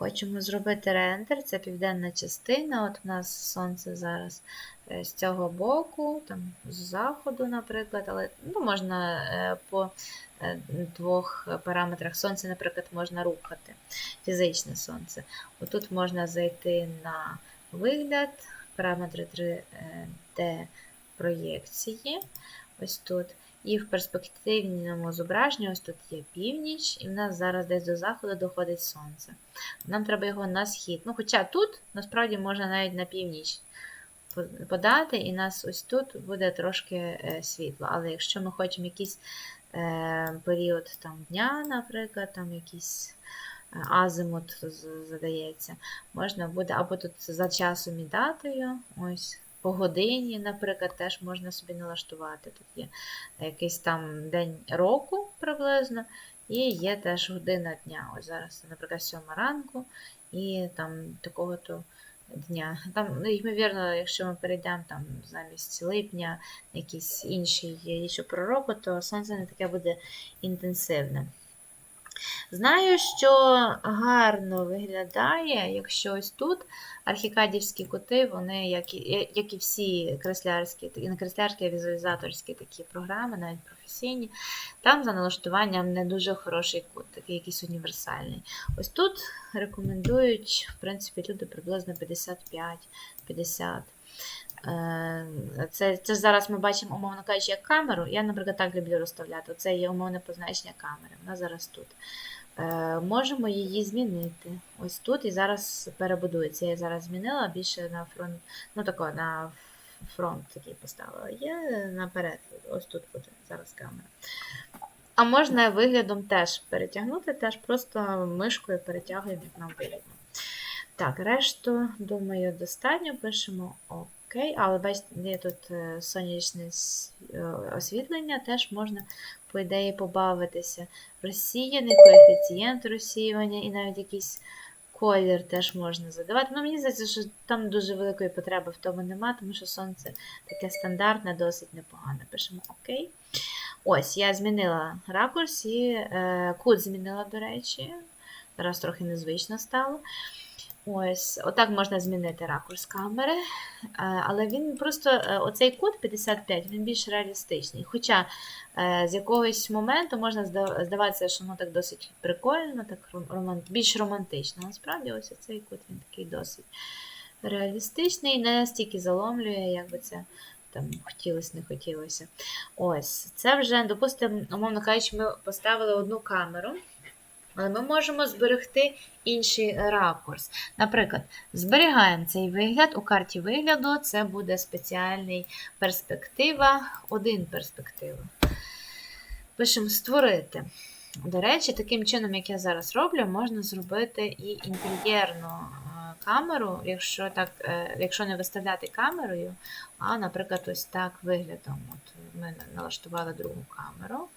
Хочемо зробити рендер, це південна частина. От у нас сонце зараз е, з цього боку, там з заходу, наприклад, але ну, можна е, по е, двох параметрах сонце, наприклад, можна рухати. Фізичне сонце. Отут можна зайти на вигляд, параметри 3D проєкції. Ось тут. І в перспективному зображенні ось тут є північ, і в нас зараз десь до заходу доходить сонце. Нам треба його на схід. Ну, Хоча тут насправді можна навіть на північ подати, і нас ось тут буде трошки е, світло. Але якщо ми хочемо якийсь е, період там, дня, наприклад, там якийсь е, азимут задається, можна буде або тут за часом і датою. ось, по годині, наприклад, теж можна собі налаштувати. Тут є якийсь там день року приблизно, і є теж година дня. Ось зараз, наприклад, 7 ранку і там такого-то дня. Там, ну, ймовірно, якщо ми перейдемо там замість липня, якийсь інший річ про року, то сонце не таке буде інтенсивне. Знаю, що гарно виглядає, якщо ось тут архікадівські кути, вони, як і, як і всі креслярські, і не креслярські, а візуалізаторські такі програми, навіть професійні, там за налаштуванням не дуже хороший кут, такий якийсь універсальний. Ось тут рекомендують, в принципі, люди приблизно 55-50. Е, це це зараз ми бачимо, умовно кажучи, як камеру. Я, наприклад, так люблю розставляти. Це є умовне позначення камери. Вона зараз тут. Е, можемо її змінити. Ось тут і зараз перебудується. Я зараз змінила більше на фронт, ну тако, на фронт такий поставила. Є наперед. Ось тут буде зараз камера. А можна виглядом теж перетягнути, теж просто мишкою перетягуємо, як нам вигідно. Так, решту, думаю, достатньо. Пишемо ОК. Окей, але бачите, є тут е, сонячне е, освітлення, теж можна, по ідеї, побавитися. Розсіяний коефіцієнт розсіювання і навіть якийсь колір теж можна задавати. Ну, Мені здається, що там дуже великої потреби в тому нема, тому що сонце таке стандартне, досить непогане. Пишемо ОК. Ось, я змінила ракурс і е, кут змінила, до речі. Зараз трохи незвично стало. Ось, Отак можна змінити ракурс камери, е, але він просто е, оцей кут 55 він більш реалістичний. Хоча е, з якогось моменту можна здаватися, що воно так досить прикольно, так більш романтично. Насправді, ось цей кут він такий досить реалістичний, не настільки заломлює, як би це там хотілося, не хотілося. Ось, Це вже, допустимо, умовно кажучи, ми поставили одну камеру. Але ми можемо зберегти інший ракурс. Наприклад, зберігаємо цей вигляд, у карті вигляду це буде спеціальний перспектива, один перспектива. Пишемо створити. До речі, таким чином, як я зараз роблю, можна зробити і інтер'єрну камеру, якщо так, е, якщо не виставляти камерою, а, наприклад, ось так виглядом. От Ми налаштували другу камеру.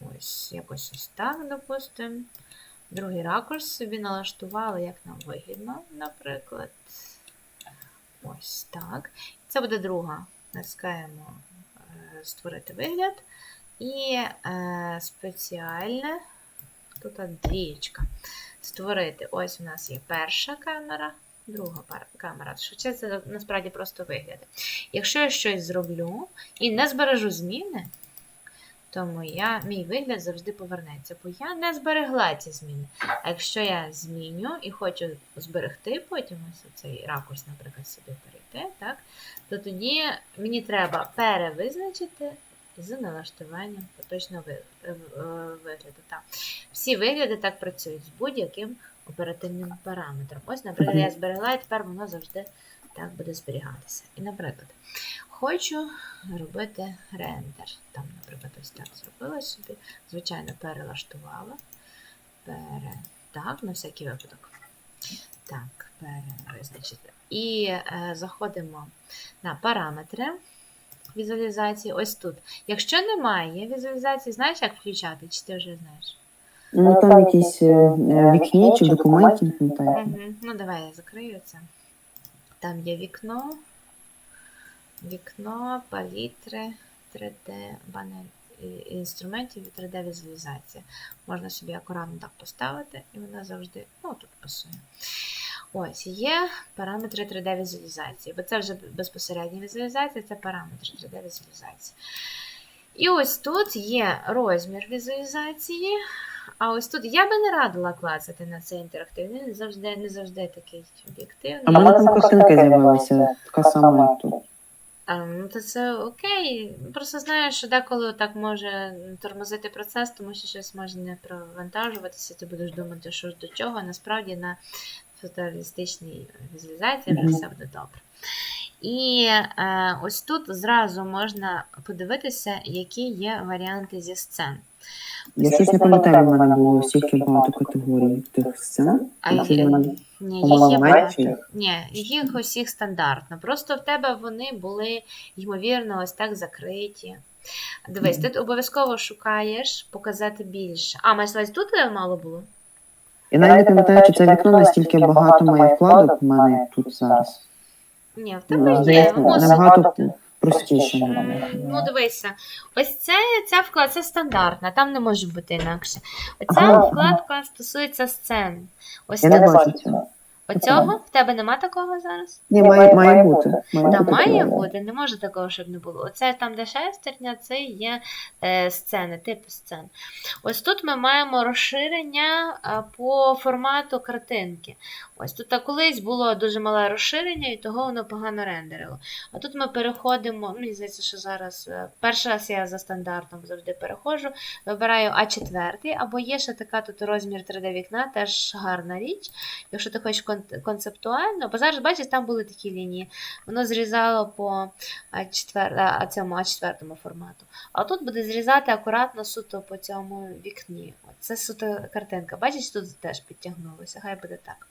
Ось, якось ось так, допустимо. Другий ракурс собі налаштували, як нам вигідно, наприклад. Ось так. Це буде друга. Натискаємо е, створити вигляд. І е, спеціальне, тут двієчка. Створити. Ось у нас є перша камера, друга камера. Що це насправді просто вигляди. Якщо я щось зроблю і не збережу зміни, тому я, мій вигляд завжди повернеться, бо я не зберегла ці зміни. А якщо я зміню і хочу зберегти потім ось цей ракурс, наприклад, собі перейти, так, то тоді мені треба перевизначити з налаштуванням поточного вигляду. Так. Всі вигляди так працюють з будь-яким оперативним параметром. Ось, наприклад, я зберегла, і тепер воно завжди так буде зберігатися. І, наприклад, хочу робити рендер. Там, наприклад, ось так зробила собі. Звичайно, перелаштувала. Пере... Так, на всякий випадок. Так, перевизначити. І е, заходимо на параметри візуалізації. Ось тут. Якщо немає візуалізації, знаєш, як включати? Чи ти вже знаєш? Ну, там якісь е, вікні чи документи, не пам'ятаю. Угу. Ну, давай я закрию це. Там є вікно, вікно, палітри, 3D, банер інструментів і 3D-візуалізація. Можна собі акуратно так поставити, і вона завжди, ну тут пасує. Ось, є параметри 3D візуалізації, бо це вже безпосередня візуалізація, це параметри 3D візуалізації. І ось тут є розмір візуалізації. А ось тут я би не радила клацати на цей інтерактивний, він завжди, не завжди такий об'єктивний. А мене там картинка з'явилася, така сама тут. А, ну, то це окей. Просто знаю, що деколи так може тормозити процес, тому що щось може не провантажуватися, ти будеш думати, що ж до чого. Насправді на фотореалістичній візуалізації вже Мгм. все буде добре. І е, ось тут зразу можна подивитися, які є варіанти зі сцен. Я щось не пам'ятаю, в мене було стільки багато категорій тих сцен. А які є- Ні, їх є багато. Ні, їх усіх стандартно. Просто в тебе вони були, ймовірно, ось так закриті. Дивись, ти обов'язково шукаєш показати більше. А, увазі, тут е, мало було? Я навіть не пам'ятаю, чи це вікно настільки багато має вкладок в мене тут зараз. Ні, в Ну, тебе є. здається, Воно с- набагато простіше. мене. Ну, дивися, ось це, ця вкладка це стандартна, там не може бути інакше. Оця Ага. вкладка стосується сцен. Ось Я не так. бачу цього. Оцього? В тебе нема такого зараз? Ні, має, має бути. Має Та бути має бути, не може такого, щоб не було. Оце там, де шестерня, це є е, сцени, типи сцен. Ось тут ми маємо розширення е, по формату картинки. Ось тут а колись було дуже мале розширення, і того воно погано рендерило. А тут ми переходимо, мені здається, що зараз е, перший раз я за стандартом завжди переходжу, вибираю А4, або є ще така тут розмір 3D вікна, теж гарна річ. Якщо ти хочеш концептуально, бо зараз бачиш, там були такі лінії. Воно зрізало по А4, а цьому А4 формату. А тут буде зрізати акуратно суто по цьому вікні. Це суто картинка. Бачиш, тут теж підтягнулося. Хай буде так.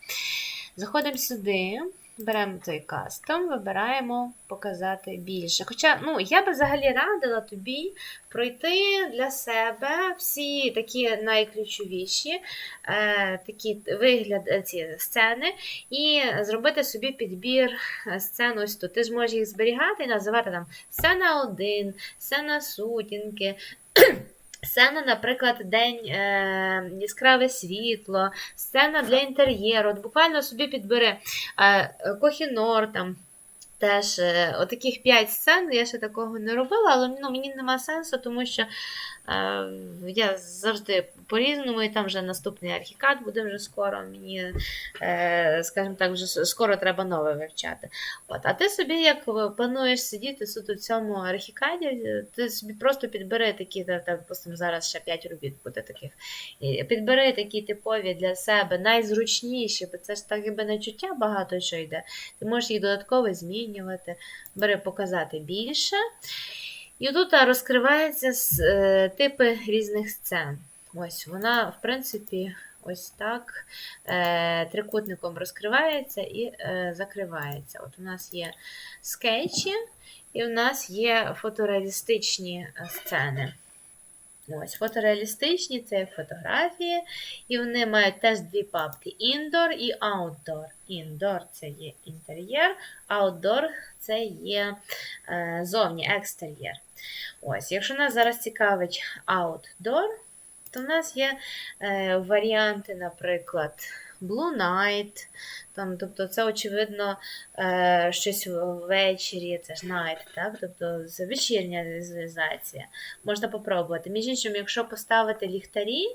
Заходимо сюди. Беремо цей кастом, вибираємо показати більше. Хоча, ну, я би взагалі радила тобі пройти для себе всі такі найключовіші е, такі вигляд е, ці сцени і зробити собі підбір е, сцен ось тут. Ти ж можеш їх зберігати і називати там сцена 1, сцена сутінки. Сцена, наприклад, день е, яскраве світло, сцена для інтер'єру. От буквально собі підбери е, Кохінор там. Теж е, отаких 5 сцен, я ще такого не робила, але ну, мені нема сенсу, тому що е, я завжди по-різному, і там вже наступний архікад буде вже скоро. Мені, е, скажімо так, вже скоро треба нове вивчати. От, а ти собі, як плануєш сидіти суто в цьому архікаді, е, ти собі просто підбери такі, та- та, допустимо, зараз ще 5 робіт буде таких. Підбери такі типові для себе, найзручніші, бо це ж так якби на чуття багато що йде. Ти можеш їх додатково змінювати, бери показати більше. І тут розкриваються е, типи різних сцен. Ось вона, в принципі, ось так е, трикутником розкривається і е, закривається. От у нас є скетчі, і у нас є фотореалістичні сцени. Ось, фотореалістичні це фотографії, і вони мають теж дві папки: Indoor і Outdoor. Indoor це є інтер'єр, Outdoor це є е, зовні екстер'єр. Ось, якщо нас зараз цікавить Outdoor, то в нас є е, варіанти, наприклад, Blue Night. Там, тобто це, очевидно, е, щось ввечері, це ж night, так? Тобто це вечірня візуалізація. Можна попробувати. Між іншим, якщо поставити ліхтарі,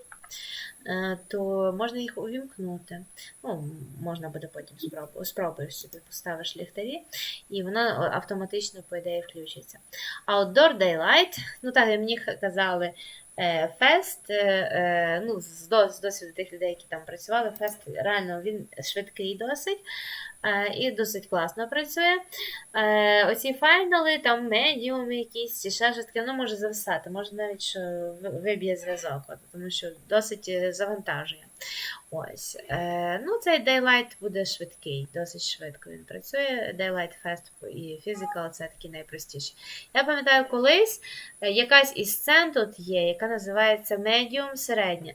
е, то можна їх увімкнути. Ну, можна буде потім спробувати. Спробуєш собі, поставиш ліхтарі, і вона автоматично, по ідеї, включиться. Outdoor Daylight, ну так, мені казали, Фест, е, е, ну, з досвіду тих людей, які там працювали, Фест реально він швидкий досить. е, І досить класно працює. Е, Оці файнали, там медіуми якісь, ще щось таке, воно може зависати, може навіть що виб'є зв'язок, тому що досить е, завантажує. Ось. Е, ну, цей Daylight буде швидкий, досить швидко він працює. Daylight Fast і Physical це такі найпростіші. Я пам'ятаю, колись е, якась із сцен тут є, яка називається Medium середня.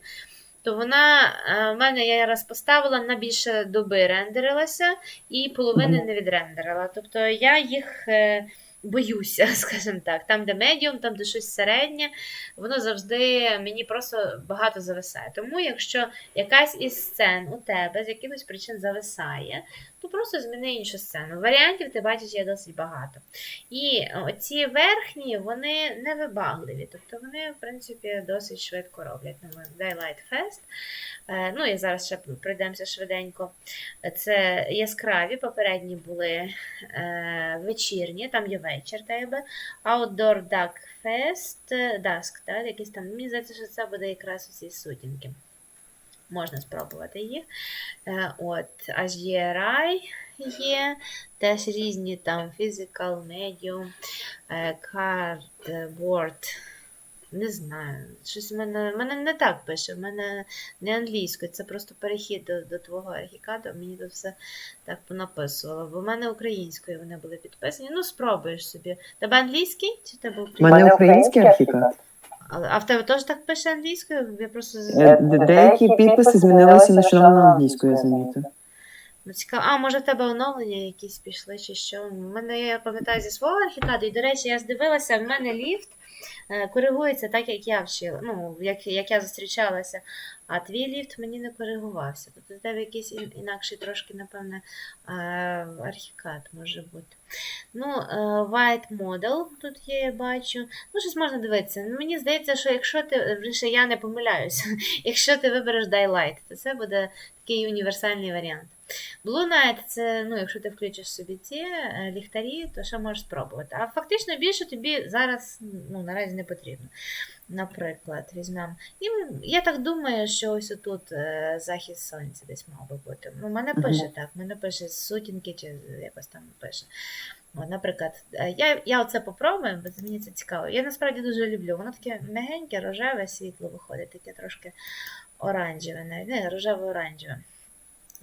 То вона е, в мене я раз поставила на більше доби рендерилася і половини не відрендерила. Тобто я їх е, боюся, скажімо так. Там, де медіум, там, де щось середнє, воно завжди мені просто багато зависає. Тому, якщо якась із сцен у тебе з якихось причин зависає, то просто зміни іншу сцену. Варіантів ти бачиш є досить багато. І оці верхні, вони не вибагливі, тобто вони, в принципі, досить швидко роблять. Ну, Daylight Fest. Е, Ну і зараз ще пройдемося швиденько. Це яскраві, попередні були е, вечірні, там є вечір тебе. Outdoor Duck Fest, е, Dusk, так, якісь там. Мені здається, що це буде якраз усі сутінки. Можна спробувати їх. Е, От, аж є рай є, теж різні там physical, medium, е, cardboard. Не знаю, щось в мене, в мене не так пише, в мене не англійською, це просто перехід до, до твого архікаду, мені тут все так понаписувало. Бо в мене українською вони були підписані. Ну, спробуєш собі. Тебе англійський чи тебе У мене український архікад. А, в тебе теж так пише англійською? Я просто Е, де- Деякі підписи змінилися на англійську, я замітив. Ну, цікаво. А, може, в тебе оновлення якісь пішли чи що? У мене, я пам'ятаю зі свого архікаду, і, до речі, я здивилася, в мене ліфт е, коригується так, як я вчила, ну, як, як я зустрічалася, а твій ліфт мені не коригувався. Тобто в тебе якийсь ін- інакший трошки, напевне, е, архікад може бути. Ну, е, White Model тут є, я бачу. Ну, щось можна дивитися. Ну, Мені здається, що якщо ти, вже я не помиляюся, якщо ти вибереш Daylight, то це буде такий універсальний варіант. Blue Night це, ну, якщо ти включиш собі ці е, ліхтарі, то ще можеш спробувати. А фактично більше тобі зараз ну, наразі не потрібно. Наприклад, візьмемо. І я так думаю, що ось отут е, захід сонця десь мав би бути. Ну, мене пише так, мене пише сутінки чи якось там пише. От, наприклад, е, я, я оце попробую, бо мені це цікаво. Я насправді дуже люблю. Воно таке мягеньке, рожеве світло виходить, таке трошки оранжеве, навіть не рожево-оранжеве.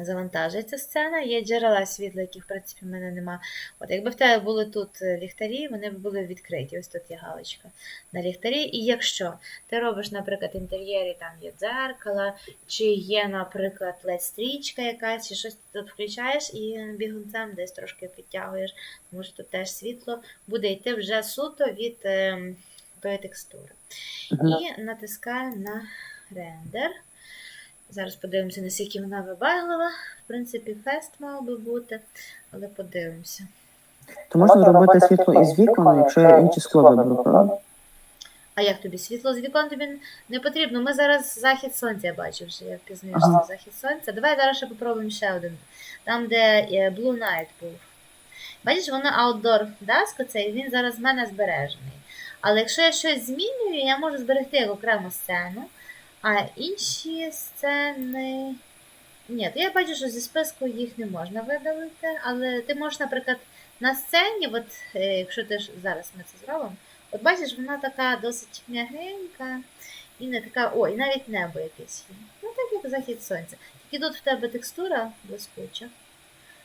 Завантажується сцена, є джерела світла, яких в принципі в мене нема. От якби в тебе були тут е, ліхтарі, вони б були відкриті. Ось тут є галочка на ліхтарі. І якщо ти робиш, наприклад, інтер'єрі, там є дзеркала, чи є, наприклад, led стрічка якась, чи щось ти тут включаєш і бігунцем десь трошки підтягуєш, тому що тут теж світло буде йти вже суто від е, тої текстури. І натискаю на рендер. Зараз подивимося, наскільки вона вибаглива. В принципі, фест мав би бути, але подивимося. То можна зробити світло із вікон, якщо я інше скло виберу, правда? А як тобі світло з вікон тобі не потрібно? Ми зараз захід сонця я бачу вже, я впізнаю, що це захід сонця. Давай зараз ще попробуємо ще один. Там, де е, Blue Night був. Бачиш, воно Outdoor Dusk, оцей, він зараз в мене збережений. Але якщо я щось змінюю, я можу зберегти як окрему сцену, а інші сцени. Ні, то я бачу, що зі списку їх не можна видалити, але ти можеш, наприклад, на сцені, от е, якщо ти ж зараз ми це зробимо, от бачиш, вона така досить м'ягенька і не така. ой, навіть небо якесь. Ну так як захід сонця. Тільки тут в тебе текстура блискуча.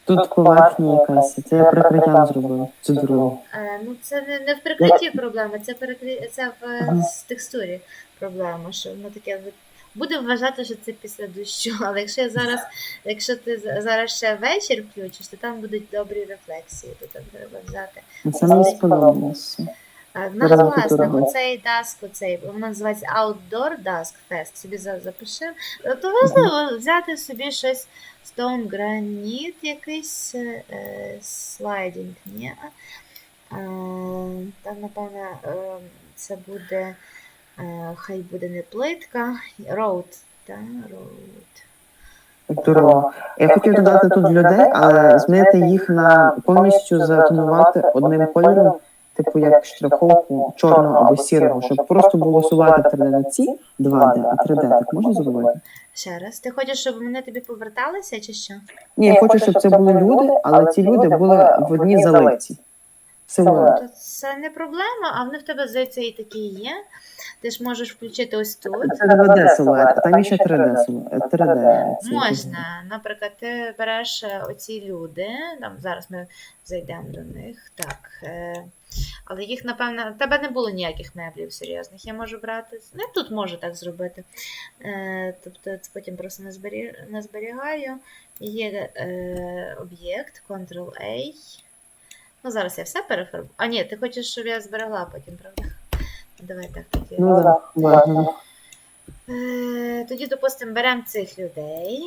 Тут поверхня якась, це я прикриттям зробив. Це друге. Е, ну це не, не в прикритті проблема, це перекри... це в е, Ага. текстурі проблема, що воно таке ви- буде вважати, що це після дощу. Але якщо я зараз, якщо ти з- зараз ще вечір включиш, то там будуть добрі рефлексії, то там треба взяти. Це мені сподобалося. В нас власне культура. оцей даск, оцей, воно називається Outdoor Dusk Fest. Собі за- запиши. То важливо взяти собі щось Stone Granite, якийсь е, е, слайдінг. Ні. Е, Там, напевно, е, це буде, е, хай буде не плитка, Road. Та, road. Здорово. Я хотів додати тут людей, але змінити їх на повністю затонувати одним кольором, типу як штриховку чорного або сірого, щоб просто голосувати 3D на ці 2D, а 3D так можна зробити? Ще раз. Ти хочеш, щоб вони тобі поверталися чи що? Ні, я хочу, щоб це були люди, але ці люди були в одній заливці. Це не проблема, а вони в тебе здається і такі є. Ти ж можеш включити ось тут. Це 2D силует, а там ще 3D силует. 3D. Можна, наприклад, ти береш е, оці люди, там зараз ми зайдемо до них. Так. Е, але їх, напевно, в тебе не було ніяких меблів серйозних. Я можу брати. Ну, я тут можу так зробити. Е, тобто це потім просто не, зберігаю. Є об'єкт, Ctrl-A. Ну, зараз я все перефарбую. А ні, ти хочеш, щоб я зберегла потім, правда? Давай так тоді. Ну так, ладно. Е, Тоді, допустимо, беремо цих людей,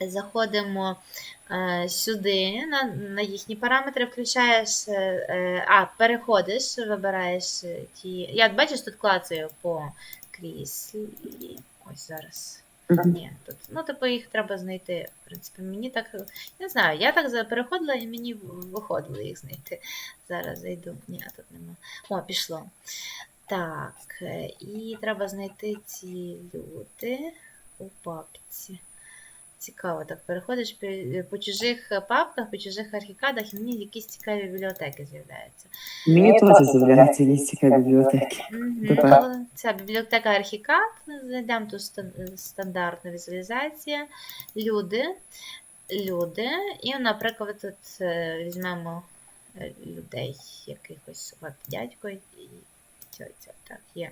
заходимо е, сюди на, на їхні параметри, включаєш, е, е, а, переходиш, вибираєш е, ті. Я бачиш, тут клацаю по кріслі. Ось зараз. Ні, тут, ну, типу, їх треба знайти. В принципі, мені так. Не знаю, я так переходила і мені виходило їх знайти. Зараз зайду. Ні, тут нема. О, пішло. Так, е, і треба знайти ці люди у папці. Цікаво, так переходиш по, по чужих папках, по чужих архікадах, і мені якісь цікаві бібліотеки з'являються. Мені теж з'являються якісь цікаві бібліотеки. Ну, Ця бібліотека Архікад, знайдемо тут стан- стандартна візуалізація. Люди. Люди. І, наприклад, тут е, візьмемо е, людей якихось от дядько і тьотя. Так, є.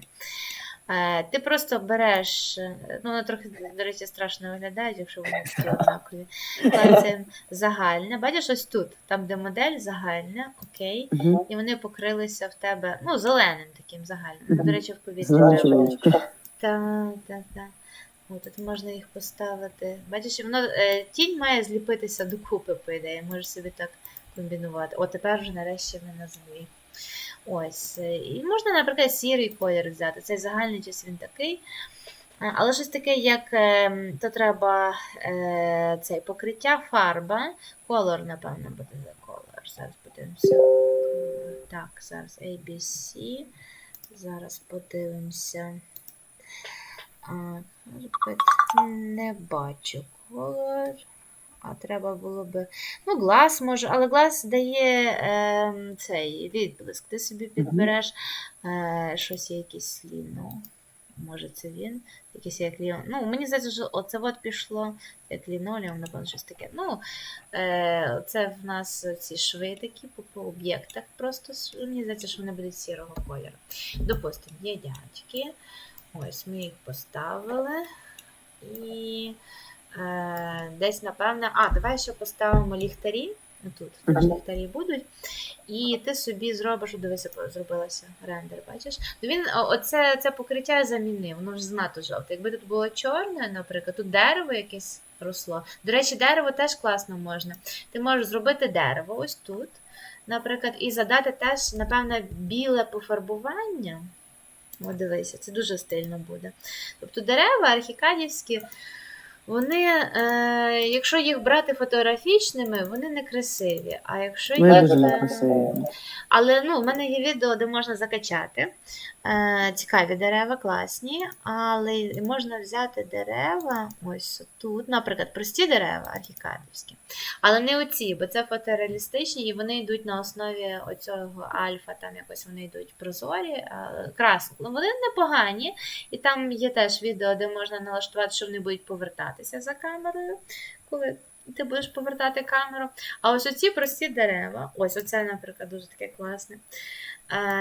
Е, Ти просто береш, е, ну воно трохи, до речі, страшно виглядають, якщо вони такі однакові. Це загальне. Бачиш, ось тут, там, де модель загальна, окей. Мгм. І вони покрилися в тебе, ну, зеленим таким загальним. До речі, в повітрі треба. Так, так, так. О, тут можна їх поставити. Бачиш, воно е, тінь має зліпитися докупи, по ідеї. Можеш собі так комбінувати. О, тепер вже нарешті ми на землі. Ось. І можна, наприклад, сірий колір взяти. Цей загальний час він такий. Але щось таке, як ем, то треба е, цей покриття, фарба, колор, напевно, буде за колор. Зараз подивимося. Так, зараз ABC. Зараз подивимося. Не бачу колор. А треба було би. Ну, глаз може, але глаз дає ем, цей відблиск. Ти собі підбереш е, щось є якийсь ліно. Може, це він. Якийсь як ліон. Ну, мені здається, що оце от пішло як лінолеум, напевно, щось таке. Ну, е, це в нас ці шви такі по, по об'єктах. Просто мені здається, що вони будуть сірого кольору. Допустимо, є дядьки. Ось ми їх поставили. І е, десь, напевне, а, давай ще поставимо ліхтарі. Тут Мгм. ліхтарі будуть. І ти собі зробиш, дивися, зробилося рендер, бачиш? Ну він оце це покриття замінив, воно ж знато жовте. Якби тут було чорне, наприклад, тут дерево якесь росло. До речі, дерево теж класно можна. Ти можеш зробити дерево ось тут, наприклад, і задати теж, напевно, біле пофарбування. О, дивися, це дуже стильно буде. Тобто дерева архікадівські, вони, е, якщо їх брати фотографічними, вони не красиві. А якщо їх, дуже е, некрасиві. але ну, в мене є відео, де можна закачати. Е, цікаві дерева, класні, але можна взяти дерева ось тут, наприклад, прості дерева архікадівські, але не оці, бо це фотореалістичні і вони йдуть на основі оцього альфа, там якось вони йдуть прозорі, е, красні. Ну, Вони непогані, і там є теж відео, де можна налаштувати, що вони будуть повертатися за камерою, коли ти будеш повертати камеру. А ось оці прості дерева, ось оце, наприклад, дуже таке класне.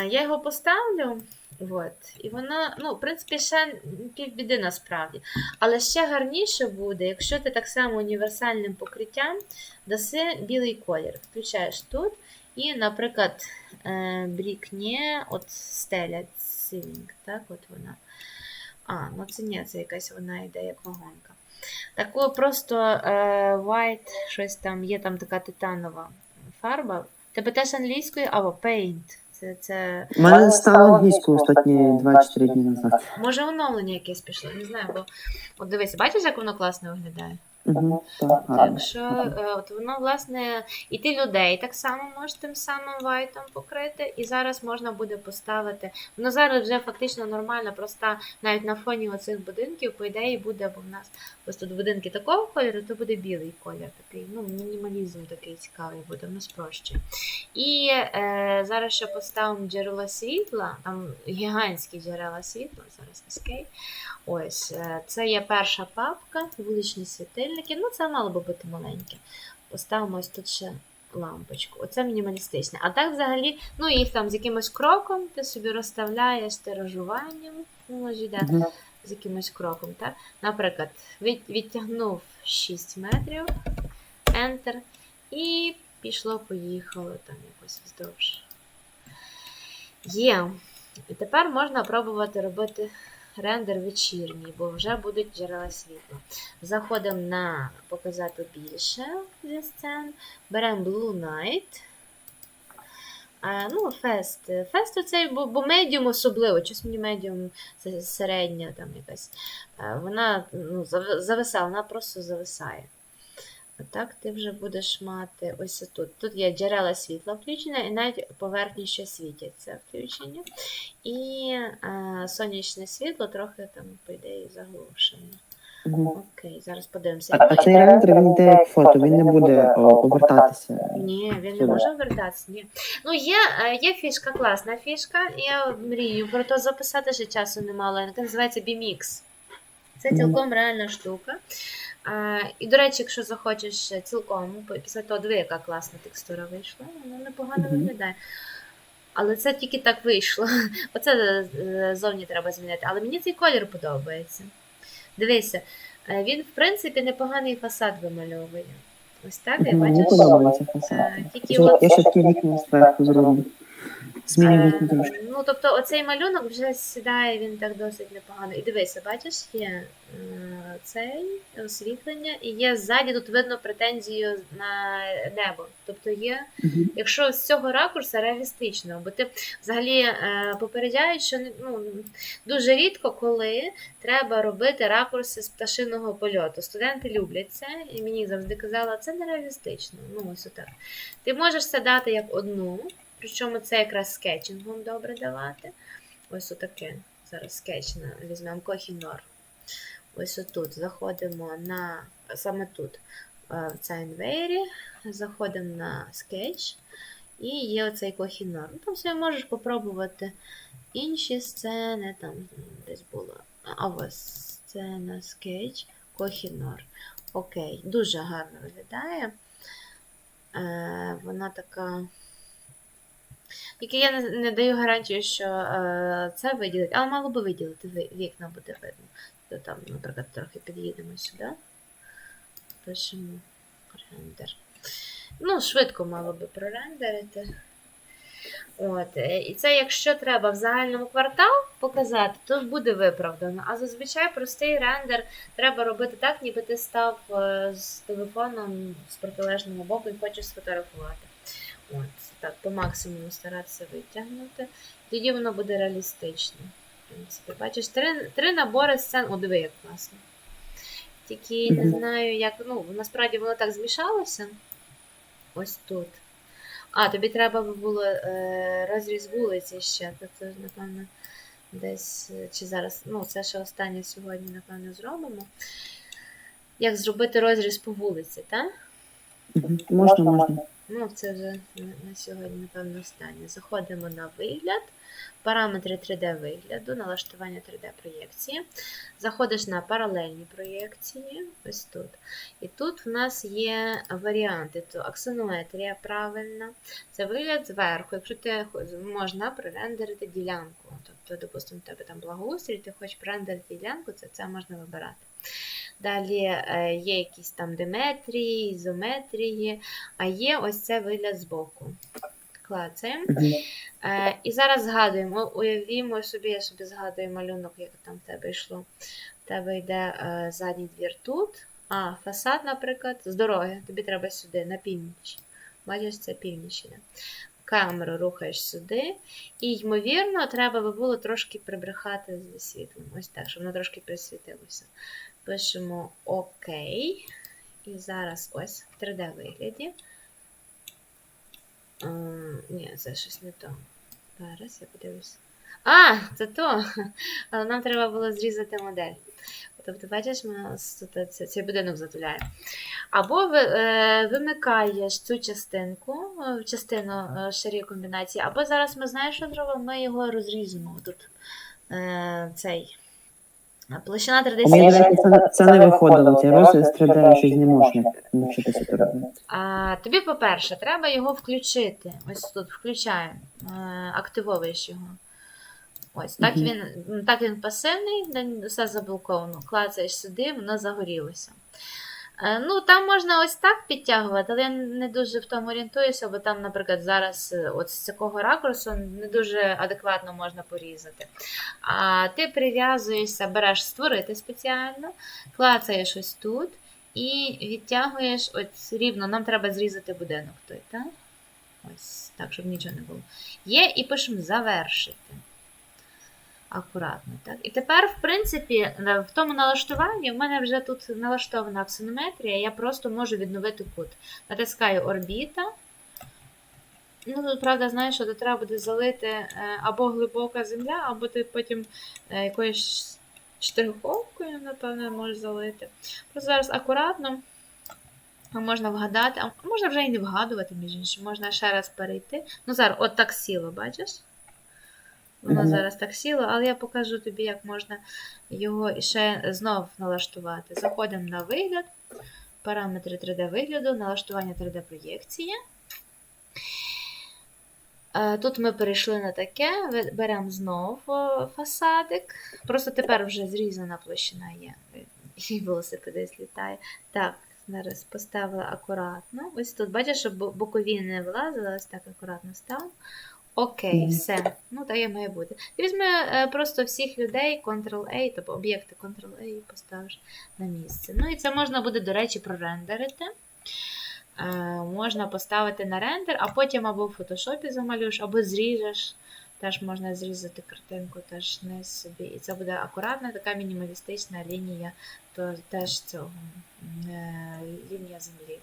Я його поставлю, от, і воно, ну, в принципі, ще півбіди насправді. Але ще гарніше буде, якщо ти так само універсальним покриттям даси білий колір. Включаєш тут, і, наприклад, е, брікнє, от стеля, цілінг, так, от вона. А, ну це ні, це якась вона йде як вагонка. Таку просто е, white, щось там, є там така титанова фарба. Тебе теж англійською або paint. Це, це У мене стало англійською останні 2-4 дні назад. може оновлення якесь пішло, не знаю, бо от дивися, бачиш, як воно класно виглядає? Угу, так. Так що е, от воно, власне, і ти людей так само можеш тим самим вайтом покрити, і зараз можна буде поставити. Воно зараз вже фактично нормально, проста навіть на фоні оцих будинків, по ідеї, буде, бо в нас ось тут будинки такого кольору, то буде білий колір, такий, ну, мінімалізм такий цікавий буде, воно спрощує. І е, зараз ще поставимо джерела світла, там гігантські джерела світла, зараз Escape. Ось, е, це є перша папка, вуличні світильники. Ну, це мало би бути маленьке. Поставимо ось тут ще лампочку. Оце мінімалістичне. А так взагалі, ну їх там з якимось кроком ти собі розставляєш тиражуванням. Ну, ж йде Мгм. з якимось кроком. Так? Наприклад, від, відтягнув 6 метрів, Enter, і пішло, поїхало там якось вздовж. Є. І тепер можна пробувати робити рендер вечірній, бо вже будуть джерела світла. Заходимо на показати більше зі сцен. Беремо Blue Night. А, ну, фест. Фест оцей, бо, бо медіум особливо, щось мені медіум середня там якась. Вона ну, зав- зависає, вона просто зависає. А так ти вже будеш мати ось тут. Тут є джерела світла включення, і навіть поверхні, що світяться включені. І е, сонячне світло трохи там, по ідеї, заглушено. Окей, зараз подивимося. А, а цей рендер він йде як фото, він не буде о, повертатися. Ні, він не може вертатися. Ні. Ну, є, е, є фішка, класна фішка. Я мрію про то записати, ще часу немало. Яка називається BMX. Це цілком реальна штука. А, і, до речі, якщо захочеш цілком, після того диви, яка класна текстура вийшла, вона непогано виглядає. Але це тільки так вийшло. Оце е, зовні треба змінити. Але мені цей колір подобається. Дивися, е, він, в принципі, непоганий фасад вимальовує. Ось так, я бачу. Мені подобається фасад. Тільки Я- Я ще такі вікна зверху зроблю. Зміню Е, трошки. Ну, тобто, оцей малюнок вже сідає, він так досить непогано. І дивися, бачиш, є е, цей освітлення, і є ззаді тут видно претензію на небо. Тобто є, якщо з цього ракурсу реалістично, бо ти взагалі е, попереджають, що ну, дуже рідко коли треба робити ракурси з пташиного польоту. Студенти люблять це, і мені завжди казали, це нереалістично. Ну, ось отак. Ти можеш це дати як одну. Причому це якраз скетчингом добре давати. Ось отаке. Зараз скетч на- візьмемо Кохінор. Ось отут. Заходимо на саме тут, е, в Цайнвейрі, заходимо на скетч. І є оцей Кохінор. Ну, там собі можеш попробувати інші сцени. Там десь було. А ось сцена, скетч, Кохінор. Окей, дуже гарно виглядає. Е, вона така. Тільки я не, не даю гарантію, що е, це виділить, але мало би виділити, ви- вікна буде видно. То там, наприклад, трохи під'їдемо сюди. Пишемо рендер. Ну, швидко мало би прорендерити. От, е, і це якщо треба в загальному квартал показати, то буде виправдано. А зазвичай простий рендер треба робити так, ніби ти став е, з телефоном з протилежного боку і хочеш сфотографувати. От, так, по максимуму старатися витягнути. Тоді воно буде реалістично. В принципі, бачиш, три, три набори сцен. О, диви, як класно. Тільки не знаю, як. Ну, насправді воно так змішалося. Ось тут. А, тобі треба би було е, розріз вулиці ще. То це, напевно, десь е, чи зараз. Ну, це ще останнє сьогодні, напевно, зробимо. Як зробити розріз по вулиці, так? Мгм. Можна, можна. Ну, це вже на на сьогодні, напевно, останнє. Заходимо на вигляд, параметри 3D вигляду, налаштування 3D проєкції. Заходиш на паралельні проєкції, ось тут. І тут в нас є варіанти. То аксонометрія правильна. Це вигляд зверху. Якщо ти можна прорендерити ділянку. Тобто, допустимо, в тебе там благоустрій, ти хочеш прорендерити ділянку, це, це можна вибирати. Далі е, є якісь там диметрії, ізометрії, а є ось це вигляд збоку. Клацаємо. Е, і зараз згадуємо, уявімо собі, я собі згадую малюнок, як там в тебе йшло. В тебе йде е, задній двір тут, а фасад, наприклад, з дороги. Тобі треба сюди, на північ. Бачиш, це північ іде. Камеру рухаєш сюди. І, ймовірно, треба би було трошки прибрехати зі світлом. Ось так, щоб воно трошки присвітилося. Пишемо ОК. І зараз ось в 3D вигляді. Ні, це щось не то. Зараз я подивлюсь. А, це то. Але нам треба було зрізати модель. Тобто, бачиш, ми тут цей будинок затуляє. Або е, вимикаєш цю частинку, е, частину е, ширі комбінації, або зараз ми знаємо, що зробимо, ми його розріжемо. Тут цей. Площина У мене 37. здається, це, це не виходило. Цей 3D щось не можна навчитися це робити. А, тобі, по-перше, треба його включити. Ось тут включаємо, е, активовуєш його. Ось, так Мгм. він, так він пасивний, де все заблоковано. Клацаєш сюди, воно загорілося. Е, Ну, там можна ось так підтягувати, але я не дуже в тому орієнтуюся, бо там, наприклад, зараз е, от з такого ракурсу не дуже адекватно можна порізати. А ти прив'язуєшся, береш створити спеціально, клацаєш ось тут і відтягуєш ось рівно. Нам треба зрізати будинок той, так? Ось так, щоб нічого не було. Є, і пишемо завершити. Акуратно, так. І тепер, в принципі, в тому налаштуванні в мене вже тут налаштована аксонометрія, я просто можу відновити кут. Натискаю орбіта. Ну, тут, правда, знаєш, що треба буде залити е, або глибока земля, або ти потім е, якоюсь штриховкою, напевно, можеш залити. Просто зараз акуратно можна вгадати, а можна вже і не вгадувати, між іншим, можна ще раз перейти. Ну, зараз от так сіло, бачиш? Воно Мгм. зараз так сіло, але я покажу тобі, як можна його ще знов налаштувати. Заходимо на вигляд, параметри 3D вигляду, налаштування 3D проєкції. Е, Тут ми перейшли на таке, беремо знов о, фасадик. Просто тепер вже зрізана площина є. І велосипедист літає. Так, зараз поставила акуратно. Ось тут, бачиш, щоб бокові не влазили, ось так акуратно став. Окей, все. Ну, так і має бути. Ти візьми е, просто всіх людей, Ctrl-A, тобто об'єкти Ctrl-A і поставиш на місце. Ну і це можна буде, до речі, прорендерити. Е, можна поставити на рендер, а потім або в фотошопі замалюєш, або зріжеш. Теж можна зрізати картинку, теж не собі. І це буде акуратна така мінімалістична лінія, то теж цього е, лінія землі.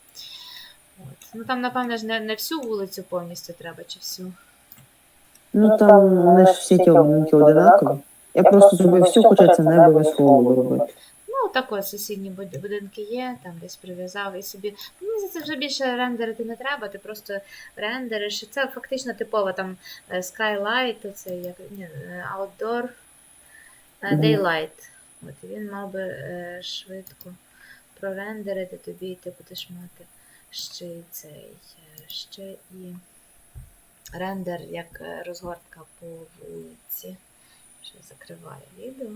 От. Ну там, напевно, ж не, не всю вулицю повністю треба, чи всю. Ну там вони ж всі ті обмінки одинакові. Я просто зробив всю, хоча це не обов'язково було робити. Ну, так ось сусідні будинки є, там десь прив'язав і собі. Ну, це вже більше рендерити не треба, ти просто рендериш. Це фактично типова там е, Skylight, це як ні, е, Outdoor е. Daylight. От і він мав би е, швидко прорендерити тобі, і ти будеш мати ще й цей, ще і рендер як е, розгортка по вулиці. що закриваю відео.